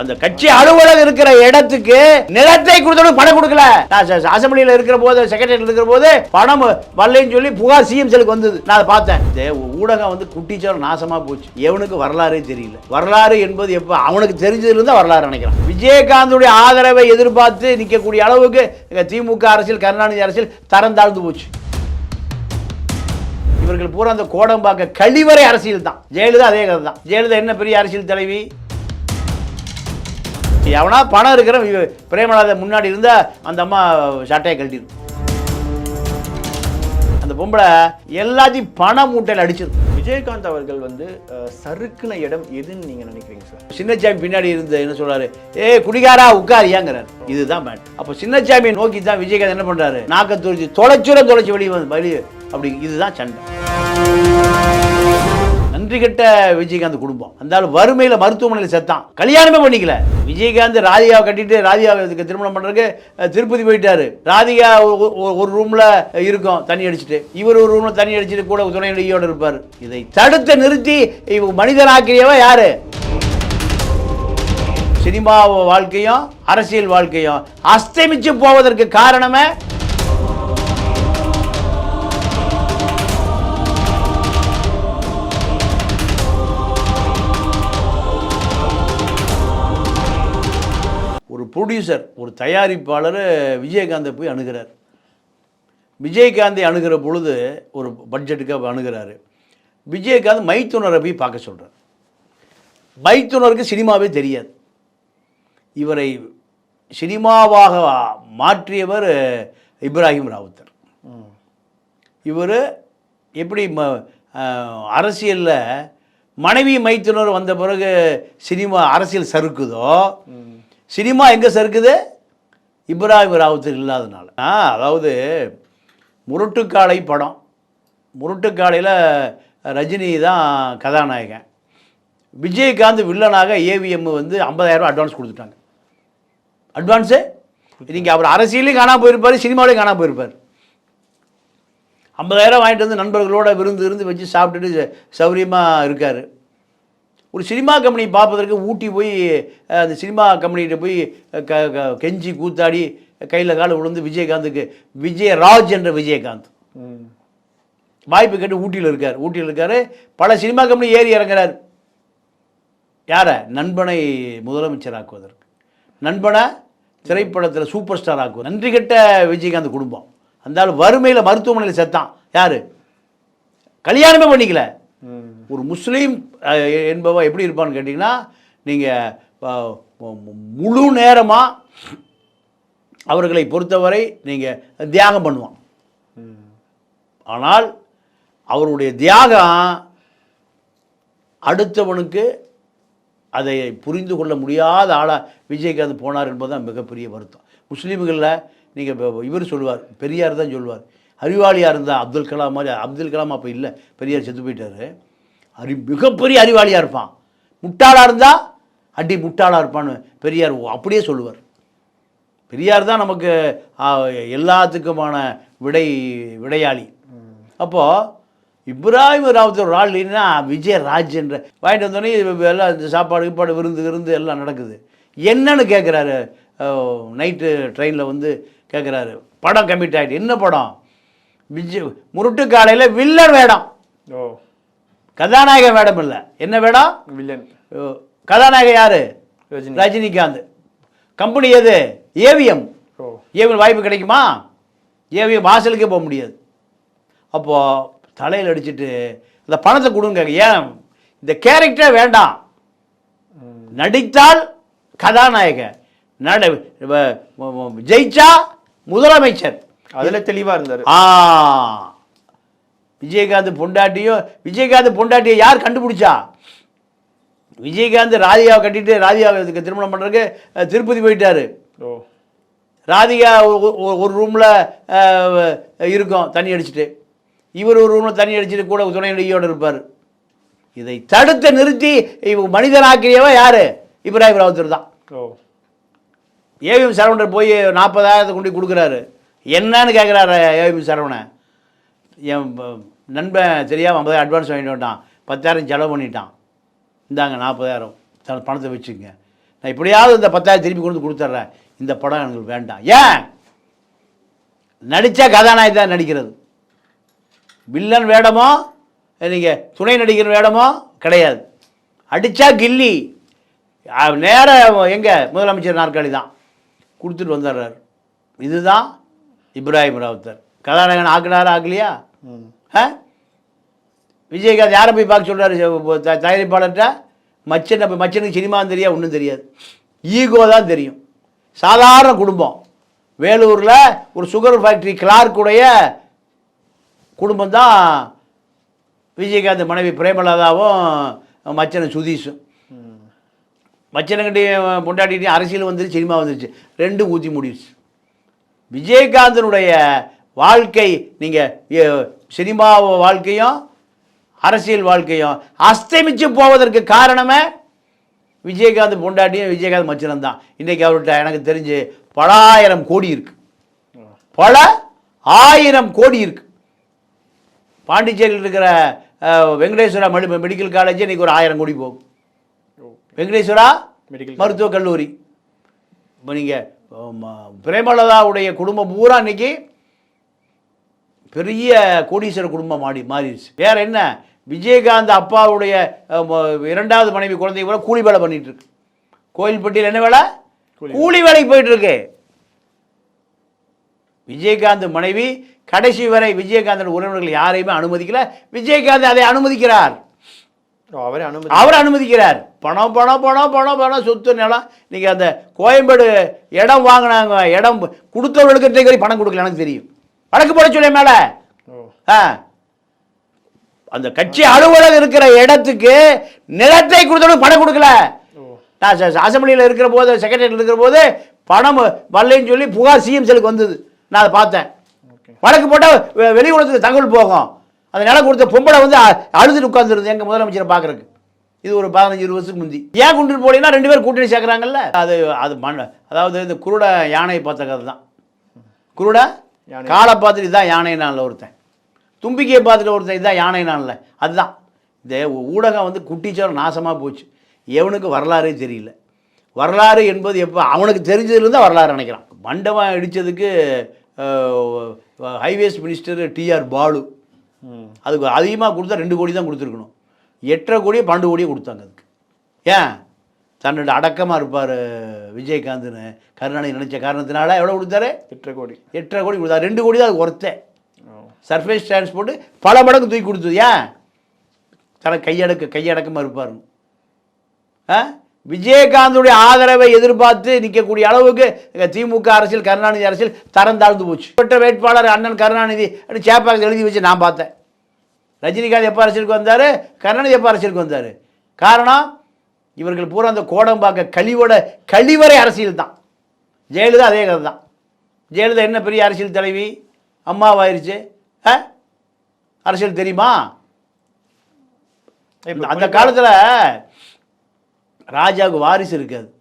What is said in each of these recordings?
அந்த கட்சி அலுவலகம் இருக்கிற இடத்துக்கு நிலத்தை கொடுத்தவங்க பணம் கொடுக்கல. நான் இருக்கிற போது செக்ரட்டரி இருக்கிற போது பணம் வரலைன்னு சொல்லி புகார் சிஎம் செலுக்கு வந்தது. நான் அதை பார்த்தேன். இந்த ஊடகம் வந்து குட்டிச்சோரம் நாசமா போச்சு. எவனுக்கு வரலாறே தெரியல. வரலாறு என்பது எப்போ அவனுக்கு தெரிஞ்சதுலேருந்து வரலாறு நினைக்கிறான். விஜயகாந்துடைய ஆதரவை எதிர்பார்த்து நிற்கக்கூடிய அளவுக்கு திமுக அரசியல் கருணாநிதி அரசியல் தரம் தாழ்ந்து போச்சு. இவர்கள் பூரா அந்த கோடம்பாக்க கழிவறை அரசியல் தான் ஜெயலலிதா அதே கதை தான் ஜெயலலிதா என்ன பெரிய அரசியல் தலைவி? எவனா பணம் இருக்கிற பிரேமலதா முன்னாடி இருந்தா அந்த அம்மா சட்டையை கழட்டிடும். அந்த பொம்பளை எல்லாத்தையும் பண மூட்டையில் அடிச்சிடும். விஜயகாந்த் அவர்கள் வந்து சறுக்குன இடம் எதுன்னு நீங்க நினைக்கிறீங்க சார்? சின்னச்சாமி பின்னாடி இருந்து என்ன சொல்றாரு? ஏய் குடிகாரா உட்காரியாங்கிறார். இதுதான் மேட் அப்போ சின்னச்சாமியை நோக்கி தான் விஜயகாந்த் என்ன பண்றாரு? நாக்க துரிச்சு தொலைச்சுர தொலைச்சு வெளியே வந்து வெளியே. அப்படி இதுதான் சண்டை. நன்றி கட்ட விஜயகாந்த் குடும்பம். அந்தாலும் வறுமையில் மருத்துவமனையில் செத்தான். கல்யாணமே பண்ணிக்கல. விஜயகாந்த் ராதிகாவை கட்டிட்டு ராதிகாவை இதுக்கு திருமணம் பண்ணுறதுக்கு திருப்பதி போயிட்டாரு. ராதிகா ஒரு ரூம்ல இருக்கும் தண்ணி அடிச்சிட்டு. இவர் ஒரு ரூமில் தண்ணி அடிச்சிட்டு கூட துணையோட இருப்பார். இதை தடுத்து நிறுத்தி இவ மனிதனாக்கியவ யாரு? சினிமா வாழ்க்கையும் அரசியல் வாழ்க்கையும் அஸ்தமிச்சு போவதற்கு காரணமே ப்ரொடியூசர் ஒரு தயாரிப்பாளர் விஜயகாந்தை போய் அணுகிறார். விஜயகாந்தை அணுகிற பொழுது ஒரு பட்ஜெட்டுக்கு அணுகிறாரு. விஜயகாந்த் மைத்துனரை போய் பார்க்க சொல்கிறார் மைத்துனருக்கு சினிமாவே தெரியாது. இவரை சினிமாவாக மாற்றியவர் இப்ராஹிம் ராவுத்தர். இவர் எப்படி ம அரசியலில் மனைவி மைத்துனர் வந்த பிறகு சினிமா அரசியல் சறுக்குதோ சினிமா எங்கே சறுக்குது இப்ராஹிம் ராவுத்தர் இல்லாதனால ஆ அதாவது முரட்டுக்காலை படம். முரட்டுக்காலையில் ரஜினி தான் கதாநாயகன். விஜயகாந்த் வில்லனாக ஏவிஎம் வந்து ஐம்பதாயிரரூபா அட்வான்ஸ் கொடுத்துட்டாங்க. அட்வான்ஸு நீங்கள் அவர் அரசியலையும் காணாமல் போயிருப்பார் சினிமாவிலையும் காணாம போயிருப்பார். ஐம்பதாயிரம் வாங்கிட்டு வந்து நண்பர்களோட விருந்து இருந்து வச்சு சாப்பிட்டுட்டு சௌரியமாக இருக்கார். ஒரு சினிமா கம்பெனி பார்ப்பதற்கு ஊட்டி போய் அந்த சினிமா கம்பெனிகிட்ட போய் க கெஞ்சி கூத்தாடி கையில் கால விழுந்து விஜயகாந்துக்கு விஜயராஜ் என்ற விஜயகாந்த். வாய்ப்பு கேட்டு ஊட்டியில் இருக்கார். ஊட்டியில் இருக்கார். பல சினிமா கம்பெனி ஏறி இறங்குறார். யாரை? நண்பனை முதலமைச்சர் ஆக்குவதற்கு நண்பனை திரைப்படத்தில் சூப்பர் ஸ்டார் ஆக்குவது. நன்றி கெட்ட விஜயகாந்த் குடும்பம். அந்த ஆள் வறுமையில் மருத்துவமனையில் செத்தான். யார்? கல்யாணமே பண்ணிக்கல. ஒரு முஸ்லீம் என்பவன் எப்படி இருப்பான்னு கேட்டிங்கன்னா நீங்கள் முழு நேரமாக அவர்களை பொறுத்தவரை நீங்கள் தியாகம் பண்ணுவான். ஆனால் அவருடைய தியாகம் அடுத்தவனுக்கு அதை புரிந்து கொள்ள முடியாத ஆளாக விஜயகாந்த் போனார் என்பதுதான் மிகப்பெரிய வருத்தம். முஸ்லீம்களில் நீங்கள் இவர் சொல்லுவார் பெரியார் தான் சொல்லுவார். அறிவாளியாக இருந்தால் அப்துல் கலாம் மாதிரி அப்துல் கலாம் அப்போ இல்லை பெரியார் செத்து போயிட்டார். அறி மிகப்பெரிய அறிவாளியாக இருப்பான். முட்டாளாக இருந்தால் அடி முட்டாளாக இருப்பான்னு பெரியார் அப்படியே சொல்லுவார். பெரியார் தான் நமக்கு எல்லாத்துக்குமான விடை விடையாளி. அப்போது இப்ராஹிம் ராவுத்தர் ஒரு ஆள் இல்லைன்னா விஜயராஜ் என்ற வாங்கிட்டு வந்தோடனே எல்லாம் இந்த சாப்பாடு கீப்பாடு விருந்து விருந்து எல்லாம் நடக்குது. என்னன்னு கேட்குறாரு நைட்டு ட்ரெயினில் வந்து கேட்குறாரு படம் கமிட் ஆகிட்டு என்ன படம்? விஜய் முருட்டு காலையில் வில்லன் வேடம். ஓ. கதாநாயக வேடம் இல்லை. என்ன வேடம் வில்லன். கதாநாயகன் யாரு? ரஜினி. ரஜினிகாந்த். கம்பெனி எது? ஏவிஎம். ஏவிஎம் வாய்ப்பு கிடைக்குமா? ஏவிஎம் வாசலுக்கே போக முடியாது. அப்போது தலையில் அடிச்சிட்டு இந்த பணத்தை கொடுங்க. ஏன்? இந்த கேரக்டரே வேண்டாம். நடித்தால் கதாநாயக நட வ- வ- வ- ஜெயிச்சா முதலமைச்சர். அதுல தெளிவா இருந்தாரு. ஆ. விஜயகாந்த் பொண்டாட்டியும் விஜயகாந்த் பொண்டாட்டியை யார் கண்டுபிடிச்சா? விஜயகாந்த் ராதிகாவை கட்டிட்டு ராதிகாவை இதுக்கு திருமணம் பண்ணுறதுக்கு திருப்பதி போயிட்டாரு. ராதிகா ஒரு ரூமில் இருக்கும் தண்ணி அடிச்சிட்டு. இவர் ஒரு ரூமில் தண்ணி அடிச்சிட்டு கூட துணையோடு இருப்பார். இதை தடுத்து நிறுத்தி இவ மனிதனாக்கியவ யார்? இப்ராஹிம் ராவுத்தர் தான். ஏவிஎம் சரவணர் போய் நாற்பதாயிரத்தை கொண்டு கொடுக்குறாரு. என்னன்னு கேட்குறாரு ஏவிஎம் சரவணன். என் நண்பன் தெரியாமல் ஐம்பதாயிரம் அட்வான்ஸ் வாங்கிட்டு வந்துட்டான். பத்தாயிரம் செலவு பண்ணிட்டான். இந்தாங்க நாற்பதாயிரம். பணத்தை வச்சுக்கங்க. நான் இப்படியாவது இந்த பத்தாயிரம் திருப்பி கொண்டு வந்து கொடுத்துட்றேன். இந்த படம் எனக்கு வேண்டாம். ஏன்? நடித்தா கதாநாயகி தான் நடிக்கிறது. வில்லன் வேடமோ நீங்கள் துணை நடிகர் வேடமோ கிடையாது. அடித்தா கில்லி. நேர எங்கே முதலமைச்சர் நாற்காலி தான். கொடுத்துட்டு வந்துடுறார். இதுதான் இப்ராஹிம் ராவுத்தர். கதாநாயகன் ஆக்குனாரா ஆக்கலையா? ம் ஆ? விஜயகாந்த் யாரை போய் பார்க்க சொல்கிறாரு தயாரிப்பாளர்கிட்ட? மச்சனை போய் மச்சனுக்கு சினிமாவும் தெரியாது ஒன்றும் தெரியாது. ஈகோ தான் தெரியும். சாதாரண குடும்பம். வேலூரில் ஒரு சுகர் ஃபேக்ட்ரி கிளார்க்குடைய குடும்பம் தான் விஜயகாந்த் மனைவி பிரேமலதாவும் மச்சனை சுதீஷும். மச்சனங்கிட்டையும் பொண்டாட்டிகிட்டையும் அரசியல் வந்துருச்சு சினிமா வந்துருச்சு. ரெண்டும் ஊற்றி முடிச்சு விஜயகாந்தனுடைய வாழ்க்கை நீங்கள் சினிமா வாழ்க்கையும் அரசியல் வாழ்க்கையும் அஸ்தமிச்சு போவதற்கு காரணமே விஜயகாந்த் பொண்டாட்டியும் விஜயகாந்த் மச்சனம் தான். இன்றைக்கி அவர்கிட்ட எனக்கு தெரிஞ்சு பல ஆயிரம் கோடி இருக்கு. பல ஆயிரம் கோடி இருக்கு. பாண்டிச்சேரியில் இருக்கிற வெங்கடேஸ்வரா மெடி மெடிக்கல் காலேஜ் இன்னைக்கு ஒரு ஆயிரம் கோடி போகும். வெங்கடேஸ்வரா மெடிக்கல் மருத்துவக் கல்லூரி. இப்போ நீங்கள் பிரேமலதாவுடைய குடும்பம் பூரா இன்னைக்கு பெரிய கோடீஸ்வர குடும்பம் மாறி மாறிடுச்சு. வேற என்ன? விஜயகாந்த் அப்பாவுடைய இரண்டாவது மனைவி குழந்தை கூட கூலி வேலை பண்ணிட்டு இருக்கு. கோயில்பட்டியில் என்ன வேலை? கூலி வேலைக்கு போயிட்டு இருக்கு. விஜயகாந்த் மனைவி கடைசி வரை விஜயகாந்தன் உறவினர்கள் யாரையுமே அனுமதிக்கல. விஜயகாந்த் அதை அனுமதிக்கிறார். அவரே அனுமதி அவர் அனுமதிக்கிறார். பணம் பணம் பணம் பணம் பணம் சொத்து நிலம். நீங்கள் அந்த கோயம்பேடு இடம் வாங்கினாங்க இடம் கொடுத்தவர்களுக்கு பணம் கொடுக்கல எனக்கு தெரியும். வழக்கு போட சொல்ல மேலே? அந்த கட்சி அலுவலகம் இருக்கிற இடத்துக்கு நிலத்தை கொடுத்தவங்களுக்கு பணம் கொடுக்கல. நான் அசெம்பிளியில் இருக்கிற போது செக்ரட்டரியில் இருக்கிற போது பணம் வரலைன்னு சொல்லி புகார் சிஎம் செலுக்கு வந்தது. நான் அதை பார்த்தேன். வழக்கு போட்டால் வெளி உலகத்துக்கு தகவல் போகும். அந்த நிலம் கொடுத்த பொம்பளை வந்து அழுதுட்டு உட்காந்துருது எங்கள் முதலமைச்சரை பார்க்கறதுக்கு. இது ஒரு பதினஞ்சு இருபது வருஷத்துக்கு முந்தி. ஏன் கொண்டு போனீங்கன்னா ரெண்டு பேரும் கூட்டணி சேர்க்குறாங்கல்ல. அது அது மண் அதாவது இந்த குருட யானை பார்த்த கதை தான் குருட. காலை பார்த்துட்டு இதான் யானை நாளில் ஒருத்தன். தும்பிக்கையை பார்த்துட்டு ஒருத்தன் இதான் யானை நாளில் அதுதான். இந்த ஊடகம் வந்து குட்டிச்சோரம் நாசமாக போச்சு. எவனுக்கு வரலாறே தெரியல. வரலாறு என்பது எப்போ அவனுக்கு தெரிஞ்சதுலேருந்து வரலாறு நினைக்கிறான். மண்டபம் இடித்ததுக்கு highways minister T R Balu. அதுக்கு அதிகமாக கொடுத்தா ரெண்டு கோடி தான் கொடுத்துருக்கணும். எட்டரை கோடியே பன்னெண்டு கோடியே கொடுத்தாங்க அதுக்கு. ஏன்? தன்னோட அடக்கமாக இருப்பார் விஜயகாந்த்னு. கருணாநிதி நினைச்ச காரணத்தினால எவ்வளோ கொடுத்தாரு? எட்டரை கோடி. எட்டரை கோடி கொடுத்தாரு. ரெண்டு கோடி தான் அது ஒருத்தன் சர்ஃபேஸ் டிரான்ஸ்போர்ட்டு பல மடங்கு தூக்கி கொடுத்தது. ஏன்? தனக்கு கையடக்க கையடக்கமாக இருப்பார். ஆ? விஜயகாந்துடைய ஆதரவை எதிர்பார்த்து நிற்கக்கூடிய அளவுக்கு திமுக அரசியல் கருணாநிதி அரசியல் தரம் தாழ்ந்து போச்சு. பெற்ற வேட்பாளர் அண்ணன் கருணாநிதி அப்படின்னு சேப்பாக்கு எழுதி வச்சு நான் பார்த்தேன். ரஜினிகாந்த் எப்போ அரசியலுக்கு வந்தார்? கருணாநிதி எப்போ அரசியலுக்கு வந்தார்? காரணம் இவர்கள் பூரா அந்த கோடம்பாக்க கழிவோட கழிவறை அரசியல் தான். ஜெயலலிதா அதே கதை தான். ஜெயலலிதா என்ன பெரிய அரசியல் தலைவி? அம்மாவாயிருச்சு. ஆ? அரசியல் தெரியுமா? அந்த காலத்தில் ராஜாவுக்கு வாரிசு இருக்காது.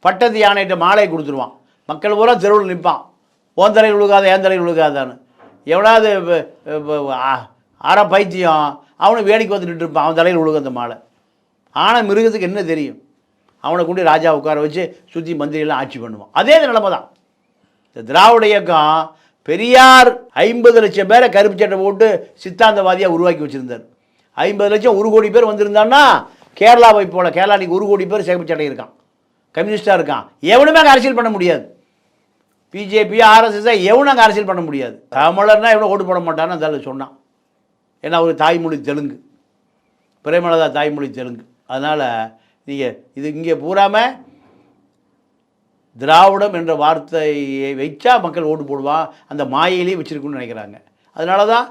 பட்டத்து யானைகிட்ட மாலையை கொடுத்துருவான். மக்கள் பூரா தெருவில் நிற்பான். ஓன் தலையில் விழுகாத ஏன் தலையில் விழுகாதான்னு. ஆ- அரை பைத்தியம். அவனும் வேடிக்கை வந்துட்டு இருப்பான். அவன் தலையில் விழுக அந்த மாலை. ஆனால் மிருகத்துக்கு என்ன தெரியும்? அவனை கொண்டு ராஜா உட்கார வச்சு சுற்றி மந்திரியெல்லாம் ஆட்சி பண்ணுவான். அதே நிலைமை தான். இந்த திராவிட இயக்கம் பெரியார் ஐம்பது லட்சம் பேரை கருப்பு சட்டை போட்டு சித்தாந்தவாதியாக உருவாக்கி வச்சுருந்தார். ஐம்பது லட்சம் ஒரு கோடி பேர் வந்திருந்தான்னா கேரளாவை போல கேரளா இன்னைக்கு ஒரு கோடி பேர் சிகப்பு சட்டை இருக்கான். கம்யூனிஸ்டாக இருக்கான். எவனுமே அங்கே அரசியல் பண்ண முடியாது. பிஜேபி ஆர்எஸ்எஸ் எவனும் அங்கே அரசியல் பண்ண முடியாது. தமிழர்னா எவ்வளோ ஓட்டு போட மாட்டான்னு அந்த சொன்னான். ஏன்னா ஒரு தாய்மொழி தெலுங்கு. பிரேமலதா தாய்மொழி தெலுங்கு. அதனால் நீங்கள் இது இங்கே பூராமல் திராவிடம் என்ற வார்த்தையை வைச்சா மக்கள் ஓட்டு போடுவான் அந்த மாயையிலேயே வச்சிருக்குன்னு நினைக்கிறாங்க. அதனால தான்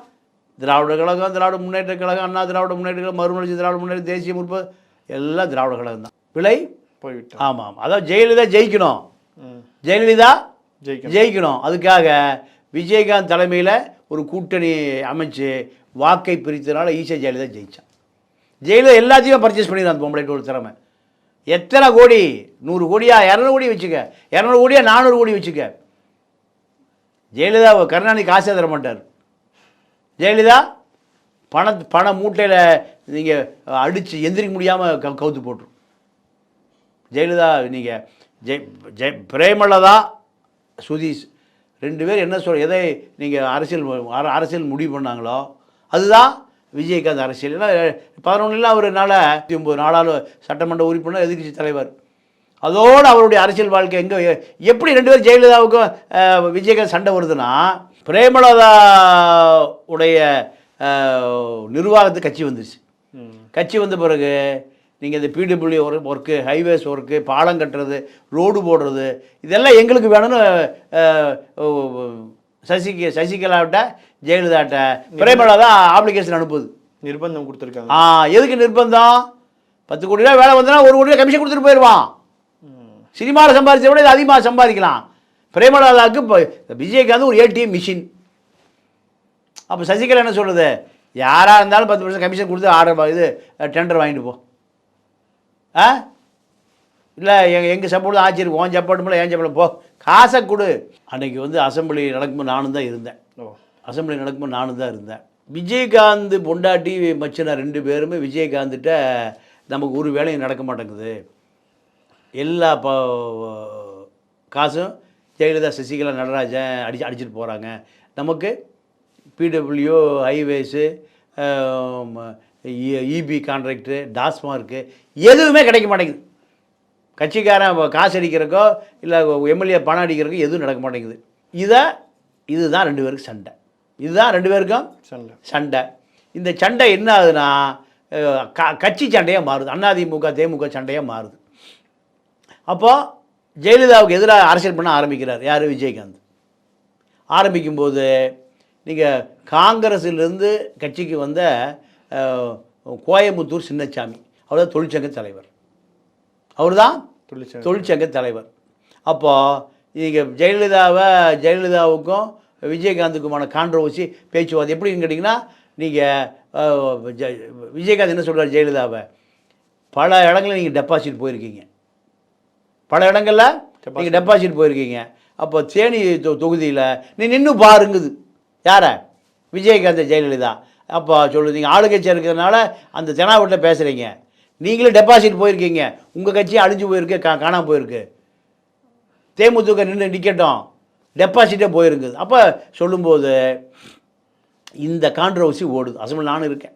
திராவிட கழகம் திராவிட முன்னேற்ற கழகம் அண்ணா திராவிட முன்னேற்ற கழகம் மறுமலர்ச்சி திராவிட முன்னேற்ற தேசிய முற்போக்கு எல்லாம் திராவிட கழகம் தான். விலை? போய்விட்டோம். ஆமாம். ஆமாம் அதான் ஜெயலலிதா ஜெயிக்கணும். ஜெயலலிதா ஜெயிக்கணும். ஜெயிக்கணும். அதுக்காக விஜயகாந்த் தலைமையில் ஒரு கூட்டணி அமைச்சு வாக்கை பிரித்ததுனால ஈசா ஜெயலலிதா ஜெயிச்சான். ஜெயலலிதா எல்லாத்தையும் பர்ச்சேஸ் பண்ணிடுறான் அந்த பொம்பளைட்டு ஒரு திறமை. எத்தனை கோடி? நூறு கோடியா? இரநூறு கோடி வச்சுக்க. இரநூறு கோடியா? நானூறு கோடி வச்சுக்க. ஜெயலலிதா கருணாநிதி காசே தர மாட்டார். ஜெயலலிதா பண பண மூட்டையில் நீங்கள் அடித்து எந்திரிக்க முடியாமல் க கவுத்து போட்டுரும். ஜெயலலிதா நீங்கள் ஜெய் ஜெய் பிரேமலதா சுதீஷ் ரெண்டு பேர் என்ன சொல் எதை நீங்கள் அரசியல் அர- அரசியல் முடிவு பண்ணாங்களோ அதுதான் விஜயகாந்த் அரசியல். ஏன்னா பதினொன்றில் அவர் நாள் ஒம்பது நாளால் சட்டமன்ற உறுப்பினர் எதிர்க்கட்சி தலைவர். அதோடு அவருடைய அரசியல் வாழ்க்கை எங்கே எப்படி ரெண்டு பேரும் ஜெயலலிதாவுக்கும் விஜயகாந்த் சண்டை வருதுன்னா பிரேமலதா உடைய அஹ், நிர்வாகத்துக்கு கட்சி வந்துருச்சு. ம். கட்சி வந்த பிறகு நீங்கள் இந்த பிடபிள்யூ ஒர்க்கு ஹைவேஸ் ஒர்க்கு பாலம் கட்டுறது ரோடு போடுறது இதெல்லாம் எங்களுக்கு வேணும்னு சசிக சசிகலாவிட்ட ஜெயலலிதாட்ட பிரேமலா தான் ஆப்ளிகேஷன் அனுப்புது. நிர்பந்தம் கொடுத்துருக்காங்க. ஆ எதுக்கு நிர்பந்தம்? பத்து கோடி ரூபா வேலை வந்தனா ஒரு கோடி ரூபா கமிஷன் கொடுத்துட்டு போயிடுவான். சினிமாவில் சம்பாதிச்சத விட இது அதிகமாக சம்பாதிக்கலாம். பிரேமலதாவுக்கு இப்போ விஜயகாந்த் ஒரு ஏடிஎம் மிஷின் அப்போ சசிகலா என்ன சொல்லுது யாராக இருந்தாலும் பத்து பர்சன்ட் கமிஷன் கொடுத்து ஆர்டர் இது டெண்டர் வாங்கிட்டு போ. ஆ? இல்லை எங்கள் எங்கள் சப்போர்ட் ஆட்சி இருக்கு. உன் சப்போர்ட் ஏன் சப்போர்ட் போ. காசை கொடு. அன்னைக்கு வந்து அசெம்பிளி நடக்கும்போது நானும் தான் இருந்தேன். அசம்பிளி நடக்கும்போது நானும் தான் இருந்தேன். விஜயகாந்த் பொண்டாட்டி மச்சினா ரெண்டு பேருமே விஜயகாந்த்கிட்ட நமக்கு ஒரு வேலையும் நடக்க மாட்டேங்குது. எல்லா ப காசும் ஜெயலலிதா சசிகலா நடராஜன் அடிச்சு அடிச்சிட்டு போகிறாங்க நமக்கு PWD highways EB contract Tasmac எதுவுமே கிடைக்க மாட்டேங்குது. கட்சிக்காரன் காசு அடிக்கிறக்கோ இல்லை எம்எல்ஏ பணம் அடிக்கிறக்கோ எதுவும் நடக்க மாட்டேங்குது. இதை இதுதான் ரெண்டு பேருக்கு சண்டை. இதுதான் ரெண்டு பேருக்கும் சண்டை. சண்டை. இந்த சண்டை என்ன ஆகுதுன்னா க கட்சி சண்டையாக மாறுது. அதிமுக தேமுக சண்டையாக மாறுது. அப்போது ஜெயலலிதாவுக்கு எதிராக அரசியல் பண்ண ஆரம்பிக்கிறார். யார்? விஜயகாந்த். ஆரம்பிக்கும்போது நீங்கள் காங்கிரஸிலிருந்து கட்சிக்கு வந்த கோயம்புத்தூர் சின்னசாமி அவர் தான் தொழிற்சங்க தலைவர். அவர் தான் தொழிற்சங்க தலைவர். அப்போ நீங்கள் ஜெயலலிதாவை ஜெயலலிதாவுக்கும் விஜயகாந்துக்குமான கான்ட்ரவர்சி பேச்சுவார்த்தை எப்படின்னு கேட்டிங்கன்னா நீங்கள் விஜயகாந்த் என்ன சொல்றார் ஜெயலலிதாவை? பல இடங்களில் நீங்கள் டெபாசிட் போயிருக்கீங்க. பல இடங்களில் நீங்கள் டெபாசிட் போயிருக்கீங்க. அப்போ தேனி தொ தொகுதியில் நீ நின்று பாருங்குது. யாரை? விஜயகாந்த் ஜெயலலிதா. அப்போ சொல்லு நீங்கள் ஆளுங்கட்சி இருக்கிறதுனால அந்த தெனாவட்டில் பேசுகிறீங்க நீங்களும் டெபாசிட் போயிருக்கீங்க. உங்கள் கட்சி அழிஞ்சு போயிருக்கு கா காணாம போயிருக்கு. தேமுதிக நின்று நிற்கட்டும் டெபாசிட்டே போயிருக்குது. அப்போ சொல்லும்போது இந்த கான்ட்ரவர்சி ஓடுது. அசம்பிள் நானும் இருக்கேன்.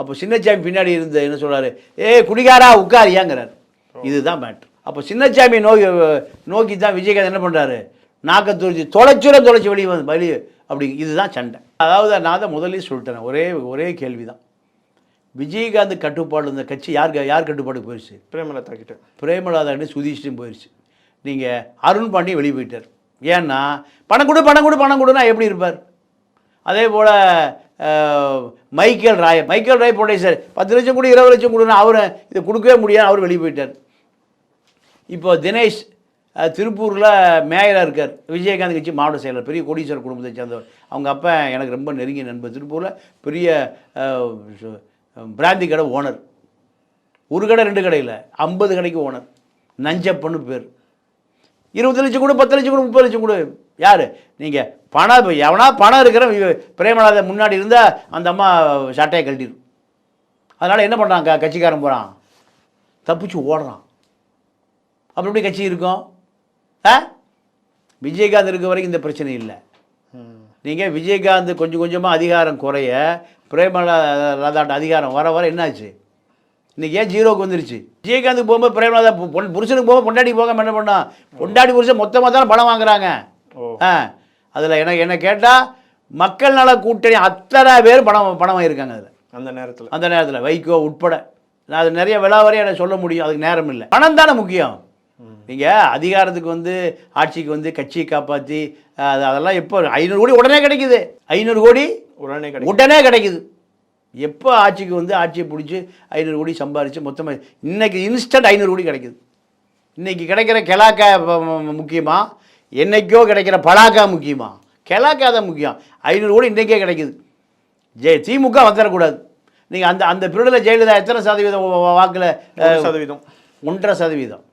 அப்போ சின்னச்சாமி பின்னாடி இருந்து என்ன சொல்றாரு? ஏய் குடிகாரா உட்காரியாங்கிறார். இதுதான் மேட்ரு அப்போ சின்னச்சாமி நோக்கி நோக்கி தான் விஜயகாந்த் என்ன பண்ணுறாரு நாக்க துரிச்சு தொலைச்சுர தொலைச்சி வெளியே வந்து வழி அப்படி இதுதான் சண்டை. அதாவது நான் தான் முதல்லயே சொல்லிட்டேன். ஒரே ஒரே கேள்வி தான் விஜயகாந்த் கட்டுப்பாடு இருந்த கட்சி யார் யார் கட்டுப்பாடு போயிடுச்சு பிரேமலதா கிட்ட. பிரேமலாதாண்டி சுதீஷ்டும் போயிடுச்சு நீங்கள் அருண் பாண்டியன் வெளியே போயிட்டார். ஏன்னா பணம் கொடு பணம் கொடு பணம் கொடுனா எப்படி இருப்பார்? அதே போல் மைக்கேல் ராய் மைக்கேல் ராய் போட்டே பத்து லட்சம் கொடு இருபது லட்சம் கொடுனா அவர் இதை கொடுக்கவே முடியாது அவர் வெளியே போயிட்டார். இப்போ தினேஷ் திருப்பூரில் மேயராக இருக்கார். விஜயகாந்த் கட்சி மாவட்ட செயலர் பெரிய கோடீஸ்வரர் குடும்பத்தை சேர்ந்தவர். அவங்க அப்பா எனக்கு ரொம்ப நெருங்கிய நண்பர். திருப்பூரில் பெரிய பிராந்தி கடை ஓனர். ஒரு கடை ரெண்டு கடையில் ஐம்பது கடைக்கு ஓனர். நஞ்சப்பன்னு பேர். இருபது லட்சம் கொடு பத்து லட்சம் கொடு முப்பது லட்சம் கொடு. யார்? நீங்கள் பணம் இப்போ எவனா பணம் இருக்கிற பிரேமலாத முன்னாடி இருந்தால் அந்த அம்மா சட்டையை கழட்டிடும் அதனால் என்ன பண்ணுறான் க கட்சிக்காரன் போகிறான் தப்பிச்சு ஓடுறான். அப்புறம் எப்படி கட்சி இருக்கும்? ஆ? விஜயகாந்த் இருக்க வரைக்கும் இந்த பிரச்சனை இல்லை. நீங்கள் விஜயகாந்த் கொஞ்சம் கொஞ்சமாக அதிகாரம் குறைய பிரேமலதாட்ட அதிகாரம் வர வர என்னாச்சு? இன்னைக்கு ஏன் ஜீரோக்கு வந்துருச்சு? விஜயகாந்துக்கு போகும்போது பிரேமலதா பொ- பொன் புருஷனுக்கு போகும்போது பொண்டாடி போகாம என்ன பண்ணா? பொண்டாடி புருஷன் மொத்தமாக தான் பணம் வாங்குறாங்க. ஆ. அதில் எனக்கு என்ன கேட்டால் மக்கள் நல கூட்டணி அத்தனை பேர் பணம் பணம் வாங்கியிருக்காங்க அதில். அந்த நேரத்துல. அந்த நேரத்தில். வைகோ உட்பட. நான் அது நிறைய விலாவரையும் எனக்கு சொல்ல முடியும். அதுக்கு நேரம் இல்லை. பணம் தானே முக்கியம். நீங்கள் அதிகாரத்துக்கு வந்து ஆட்சிக்கு வந்து கட்சியை காப்பாற்றி அது அதெல்லாம் எப்போ ஐநூறு கோடி உடனே கிடைக்குது. ஐநூறு கோடி உடனே உடனே கிடைக்குது. எப்போ ஆட்சிக்கு வந்து ஆட்சியை பிடிச்சி ஐநூறு கோடி சம்பாரித்து மொத்தமாக இன்னைக்கு இன்ஸ்டன்ட் ஐநூறு கோடி கிடைக்குது. இன்னைக்கு கிடைக்கிற கெலாக்கா ப- ம- முக்கியமா? என்னைக்கோ கிடைக்கிற பலாக்கா முக்கியமா? கெலாக்கா தான் முக்கியம். ஐநூறு கோடி இன்றைக்கே கிடைக்குது. ஜெய திமுக வந்துடக்கூடாது நீங்கள் அந்த அந்த பீரியடில் ஜெயலலிதா எத்தனை சதவீதம் வாக்கில் சதவீதம். ஒன்றரை சதவீதம்.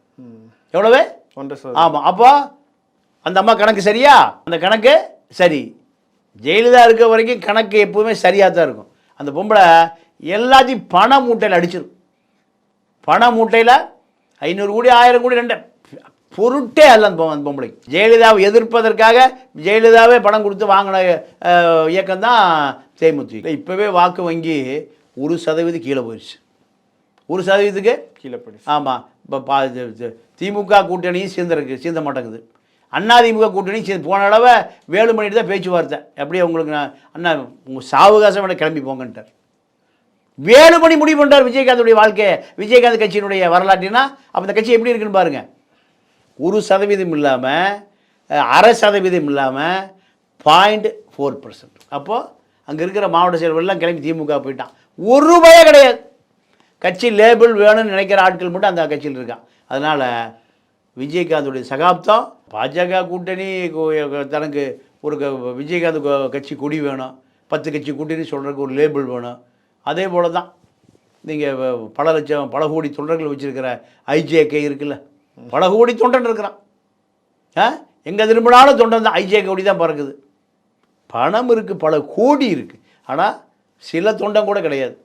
எவ்வளவு? ஒன்றரை ஆமாம் அப்போ அந்த அம்மா கணக்கு சரியா? அந்த கணக்கு சரி. ஜெயலலிதா இருக்க வரைக்கும் கணக்கு எப்பவுமே சரியாக தான் இருக்கும். அந்த பொம்பளை எல்லாத்தையும் பண மூட்டையில் அடிச்சிடும் பண மூட்டையில் ஐநூறு கோடி ஆயிரம் கோடி ரெண்டு. பொருட்டே அல்ல அந்த பொம்பளை. ஜெயலலிதாவை எதிர்ப்பதற்காக ஜெயலலிதாவே பணம் கொடுத்து வாங்கின இயக்கம் தான் தேமுதிக இப்போவே வாக்கு வங்கி ஒரு சதவீதம் கீழே போயிடுச்சு ஒரு சதவீதத்துக்கு கீழே படி ஆமாம் இப்போ பா திமுக கூட்டணியும் சேர்ந்துருக்கு சேர்ந்த மாட்டேங்குது. அண்ணாதிமுக கூட்டணி சேர்ந்து போன அளவை வேலுமணிட்டு தான் பேச்சுவார்த்தை. அப்படியே உங்களுக்கு நான் அண்ணா உங்கள் சாவகாசம் விட கிளம்பி போங்கன்ட்டார். வேலுமணி முடிவு பண்ணுறார் விஜயகாந்துடைய வாழ்க்கையை விஜயகாந்த் கட்சியினுடைய வரலாற்றினா அப்போ இந்த கட்சி எப்படி இருக்குன்னு பாருங்கள் ஒரு சதவீதம் இல்லாமல் அரை சதவீதம் இல்லாமல் பாயிண்ட் ஃபோர் பர்சன்ட் அப்போது அங்கே இருக்கிற மாவட்ட செயல்பெல்லாம் கிளம்பி திமுக போயிட்டான். ஒரு ரூபாயே கிடையாது. கட்சி லேபிள் வேணும்னு நினைக்கிற ஆட்கள் மட்டும் அந்த கட்சியில் இருக்கான். அதனால் விஜயகாந்தோடைய சகாப்தம் பாஜக கூட்டணி கு- தனக்கு ஒரு க- விஜயகாந்த் கட்சி கொடி வேணும் பத்து கட்சி கூட்டணி சொல்கிறதுக்கு ஒரு லேபிள் வேணும். அதே போல் தான் நீங்கள் பல லட்சம் பல கோடி தொண்டர்கள் வச்சுருக்கிற ஐஜேகே இருக்குல்ல பல கோடி தொண்டன் இருக்கிறான். ஆ? எங்கே திரும்பினாலும் தொண்டன் தான் ஐஜே கோடி தான் பறக்குது. பணம் இருக்குது பல கோடி இருக்குது ஆனால் சில தொண்டம் கூட கிடையாது.